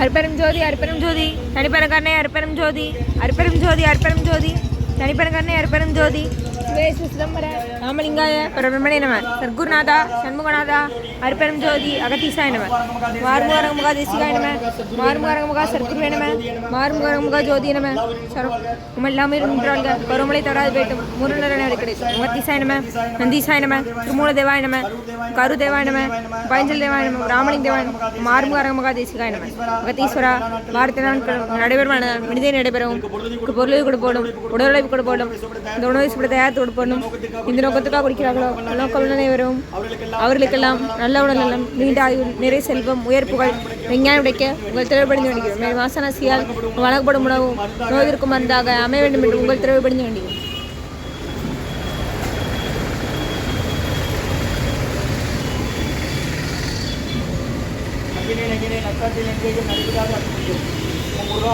அருப்பெரும் ஜோதி அருப்பெரும் ஜோதி தனிப்பெரும் கண்ணை அருப்பெரும் ஜோதி அருப்பெரும் ஜோதி அருப்பெரும் ஜோதி தனிப்பெரும் கண்ணை அருப்பெரும் ஜோதி சிவேசு சிதம்பர ராமலிங்காய பரபிரமணே நம. சர்க்குருநாதா சண்முகநாதா. அருப்பெரும் ஜோதி அகத்தீசாய நம மார்முகரங்க முகா தேசிகாய நம மார்முகரங்க முகா சர்க்குருவே நம மார்முகரங்க முகா ஜோதி நம சரம் உமெல்லாமே நின்றாள்க பருவமழை தவறாது போயிட்டும் முருநரன கிடைக்கும் அகத்தீசாய நம நந்தீசாய நம திருமூல தேவாய நம கரு தேவாய நம பயஞ்சல் தேவாய நம ராமலிங்க தேவாய நம மார்முகரங்க முகா தேசிகாய நம அகத்தீஸ்வரா வார்த்தை நடைபெறும் மனிதன் நடைபெறவும் பொருளை கொடுப்போடும் உடலை கொடுப்போடும் இந்த உணவை சுட தயாரித்து கொடுப்போடும் இந்த நோக்கத்துக்காக குடிக்கிறார்களோ நோக்கம் அனைவரும் அவர்களுக்கெல்லாம் நல்ல நல்ல உடல் நலம் நீண்ட ஆயுள் நிறை செல்வம் உயர் புகழ் விஞ்ஞான உடைக்க உங்கள் திரைப்படிந்து வேண்டுகிறோம். மேலும் வாசனாசியால் வழங்கப்படும் உணவு நோய்விற்கும் மருந்தாக அமைய வேண்டும் என்று உங்கள் திரைப்படிந்து வேண்டுகிறோம். நம்பினே நங்கினே நக்காட்டில் எங்கேயும்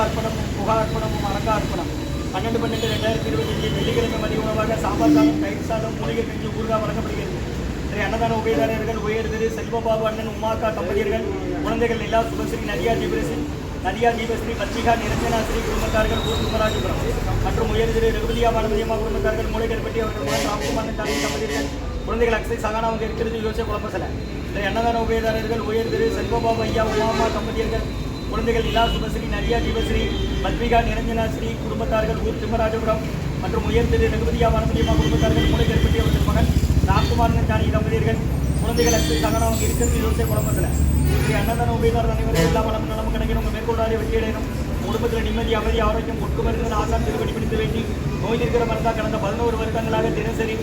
அர்ப்பணம் பன்னெண்டு பன்னெண்டு ரெண்டாயிரத்தி இருபத்தஞ்சு வெள்ளிக்கிழமை மதிய உணவாக சாம்பார் சாதம் தயிர் சாதம் மூலிகை கஞ்சி ஊறுகாய் வழங்கப்படுகிறது. இன்றைய அன்னதான உபயதாரர்கள் உயர் திரு செல்வபாபு அண்ணன் உமாக்கா தம்பதியர்கள் குழந்தைகள் நிலா சுபஸ்ரீ நதியா தீபரசி நதியா தீபஸ்ரீ பத்மிகா நிரஞ்சனாஸ்ரீ குடும்பத்தார்கள் ஊர் குமராஜபுரம் மற்றும் உயர் திரு ரகுபதியா பானுமதியம்மா குடும்பத்தார்கள் மூலிகர்பட்டி அவர்கள் மகன் ராம்குமார் தாய் தம்பதியர்கள் குழந்தைகள் அக்ஷய் சகானாவுக்கு இருக்கிறது யோசிய குழம்பசல இந்த அன்னதான உபயதாரர்கள் உயர் திரு செல்வபாபு ஐயா உமாமா தம்பதியர்கள் குழந்தைகள் நிலா சுபஸ்ரீ நரியா தீபஸ்ரீ பத்மிகா நிரஞ்சனாஸ்ரீ குடும்பத்தார்கள் ஊர் திம்மராஜபுரம் மற்றும் உயர் திரு ரகுபதியா பானுமதியம்மா குடும்பத்தார்கள் மூலிகர்பட்டி அவர்கள் மகன் ராம்குமார் ஜானகி தம்பதியர்கள் குழந்தைகள் தகனம் அவங்க இருக்கிறது. இருபத்தே குடும்பத்தில். இன்றைய அன்னதான உபயதாரர் அனைவரும் எல்லா மனம் நலமும் கிடைக்கணும். உங்கள் மேற்கொள்ளாத வெற்றியடையணும் குடும்பத்தில் நிம்மதி அமைதி ஆரோக்கியம் ஒட்டு மருந்து ஆசான் திருப்பணி பிடித்து வேண்டி நோய் இருக்கிற மருந்தா கடந்த பதினோரு வருடங்களாக தினசரி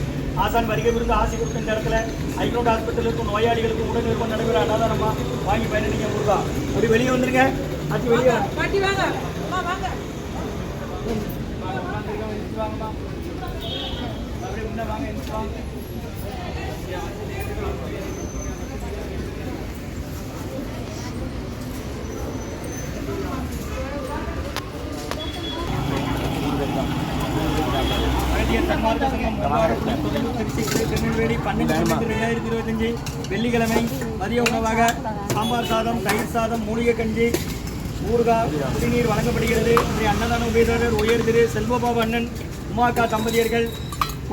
ஆசான் வருகை விருந்து ஆசி கொடுத்த இந்த இடத்துல ஐநூறு இருக்கும் நோயாளிகளுக்கும் உடல் நிறுவனம் நடைபெற அன்னதானமா வாங்கி பயனடிங்க முருகா. ஒரு வெளியே வந்துருங்க. அது வெளியே பாட்டி வாங்க அம்மா வாங்க. ரெண்டாயிரத்தி இருபத்தஞ்சு வெள்ளிக்கிழமை மதிய உணவாக சாம்பார் சாதம் தயிர் சாதம் மூலிகை கஞ்சி ஊறுகாய் குடிநீர் வழங்கப்படுகிறது. இன்றைய அன்னதான உபயதாரர் உயர் திரு செல்வபாபு அண்ணன் உமாக்கா தம்பதியர்கள்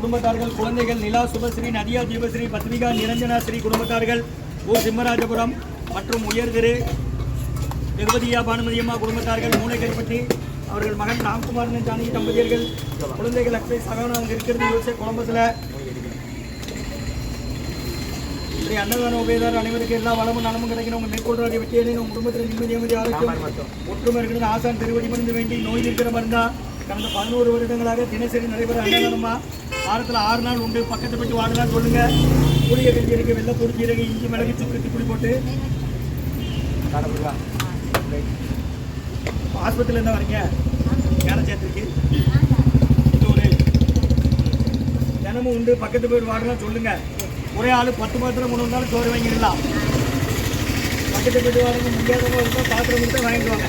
குடும்பத்தார்கள் குழந்தைகள் நிலா சுபஸ்ரீ நதியா தீபஸ்ரீ பத்மிகா நிரஞ்சனா ஸ்ரீ குடும்பத்தார்கள் ஓ சிம்மராஜபுரம் மற்றும் உயர் திரு ஜெகவதியா பானுமதியம்மா குடும்பத்தார்கள் மூளைக்கரைப்பட்டி அவர்கள் மகன் ராம்குமார் ஜானகி தம்பதியர்கள் குழந்தைகள் அக்ஷய் சகவன் அவங்க இருக்கிறது யோசிச்சு குழம்பத்தில் இன்றைய அன்னதான உபயதார் அனைவருக்கு எல்லா வளமும் நலமும் கிடைக்கணும் உங்கள் மேற்கொள்றாத வெற்றியை உங்கள் குடும்பத்தில் நிம்மதி நிம்மதி ஆரோக்கியம் ஒற்றுமை இருக்கிறது ஆசான் திருவடி மருந்து வேண்டி நோய் இருக்கிற மருந்தா கடந்த பதினோரு வருடங்களாக தினசரி நடைபெற அன்னதானமாக வாரத்தில் ஆறு நாள் உண்டு. பக்கத்தை பற்றி வாடலாம் சொல்லுங்க. புளிய கஞ்சி வெள்ளை பொடிச்சி இஞ்சி மிளகு சுக்கு திப்படி போட்டு. ஆஸ்பத்திரியில் என்ன வரீங்க? வேலை சேர்த்துருக்கு ஒரு தினமும் உண்டு. பக்கத்து போய் வாடலாம் சொல்லுங்க. ஒரே ஆள் பத்து பாத்திரம் மூணு வந்தாலும் சோறு வாங்கிடலாம். பக்கத்து வீட்டு வாடகை முடியாதவங்க இருந்தால் பாத்திரம் கொடுத்தா வாங்கிட்டு வாங்க